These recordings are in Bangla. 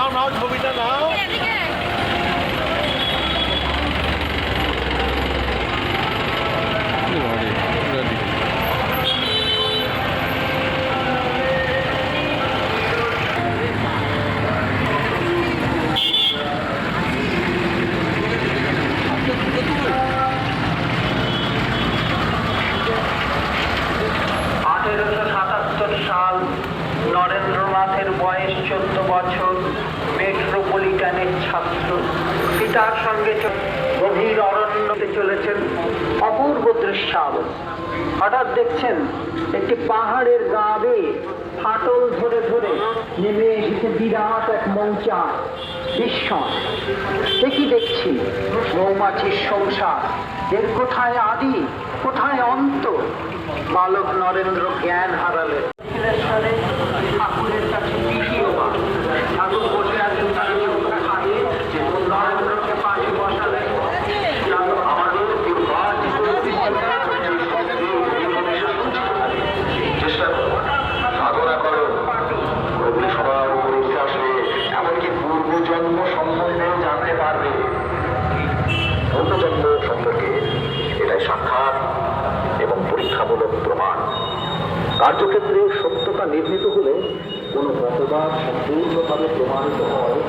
নাও নাও নাও নাও ছবিটা নাও পিতার সঙ্গে গভীর অরণ্যতে চলেছেন অপূর্ব দৃশ্যাবল হঠাৎ দেখছেন একটি পাহাড়ের গা বেয়ে ফাটল ধরে ধরে নেমে এসেছে বিরাট এক মৌচাক বিস্ময় এ কি দেখছি মৌমাছির সংসার, এর কোথায় আদি, কোথায় অন্ত? বালক নরেন্দ্র জ্ঞান হারালেন। নির্মিত হলে কোনো মতবাদ সম্পূর্ণভাবে প্রমাণিত হয়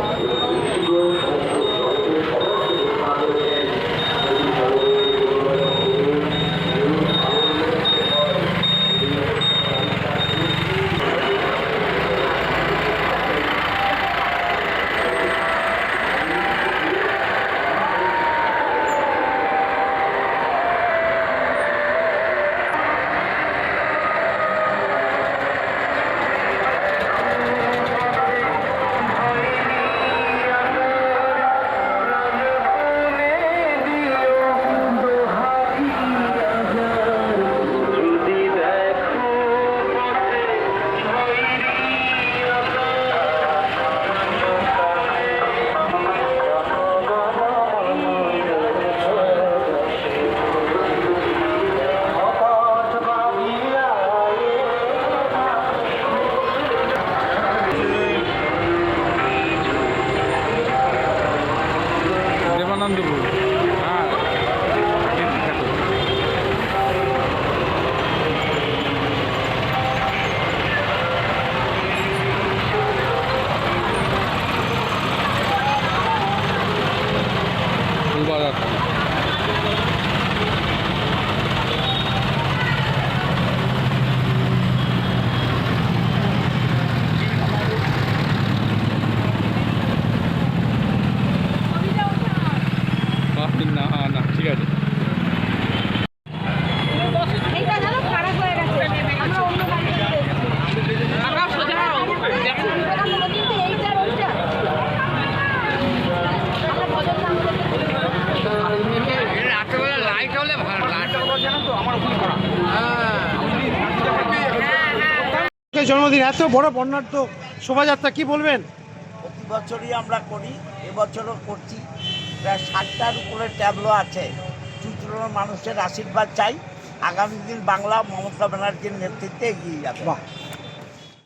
জন্মদিন এত বড় বর্ণাঢ্য শোভাযাত্রা কি বলবেন? প্রতি বছরই আমরা করি এবছরও করছি। প্রায় ষাটটার উপরে ট্যাবলো আছে। চুচুড়োর মানুষের আশীর্বাদ চাই। আগামী দিন বাংলা মমতা ব্যানার্জির নেতৃত্বে এগিয়ে যাবে।